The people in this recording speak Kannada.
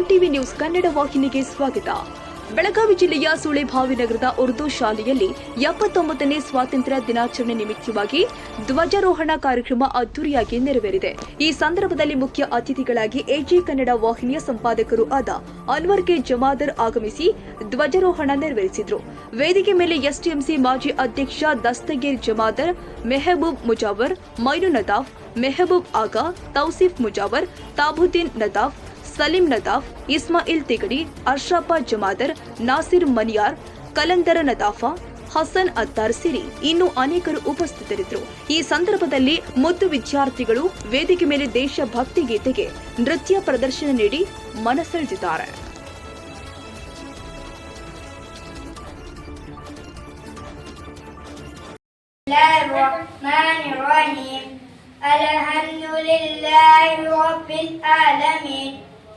ಎಂಟಿವಿ ನ್ಯೂಸ್ ಕನ್ನಡ ವಾಹಿನಿಗೆ ಸ್ವಾಗತ. ಬೆಳಗಾವಿ ಜಿಲ್ಲೆಯ ಸುಳೆಭಾವಿ ನಗರದ ಉರ್ದು ಶಾಲೆಯಲ್ಲಿ ಎಪ್ಪತ್ತೊಂಬತ್ತನೇ ಸ್ವಾತಂತ್ರ್ಯ ದಿನಾಚರಣೆ ನಿಮಿತ್ತವಾಗಿ ಧ್ವಜಾರೋಹಣ ಕಾರ್ಯಕ್ರಮ ಅದ್ದೂರಿಯಾಗಿ ನೆರವೇರಿದೆ. ಈ ಸಂದರ್ಭದಲ್ಲಿ ಮುಖ್ಯ ಅತಿಥಿಗಳಾಗಿ ಎಜಿ ಕನ್ನಡ ವಾಹಿನಿಯ ಸಂಪಾದಕರು ಆದ ಅನ್ವರ್ ಕೆ ಜಮಾದರ್ ಆಗಮಿಸಿ ಧ್ವಜಾರೋಹಣ ನೆರವೇರಿಸಿದರು. ವೇದಿಕೆ ಮೇಲೆ ಎಸ್ಟಿಎಂಸಿ ಮಾಜಿ ಅಧ್ಯಕ್ಷ ದಸ್ತಗೀರ್ ಜಮಾದರ್, ಮೆಹಬೂಬ್ ಮುಜಾವರ್ ಮೈನು ನದಾಫ್ ಮೆಹಬೂಬ್ ಆಗಾ, ತೌಸಿಫ್ ಮುಜಾವರ್, ತಾಬುದ್ದೀನ್ ನದಾಫ್ ಸಲೀಂ ನದಾಫ್ ಇಸ್ಮಾಯಿಲ್ ತಿಗಡಿ ಅಶ್ರಫ ಜಮಾದರ್ ನಾಸಿರ್ ಮನಿಯಾರ್ ಕಲಂದರ ನದಾಫಾ ಹಸನ್ ಅತ್ತಾರ್ ಸಿರಿ ಇನ್ನು ಅನೇಕರು ಉಪಸ್ಥಿತರಿದ್ದರು ಈ ಸಂದರ್ಭದಲ್ಲಿ ಮುದ್ದು ವಿದ್ಯಾರ್ಥಿಗಳು ವೇದಿಕೆ ಮೇಲೆ ದೇಶಭಕ್ತಿ ಗೀತೆಗೆ ನೃತ್ಯ ಪ್ರದರ್ಶನ ನೀಡಿ ಮನಸೆಳೆದಿದ್ದಾರೆ الله الرحمن الرحيم الحمد لله رب العالمين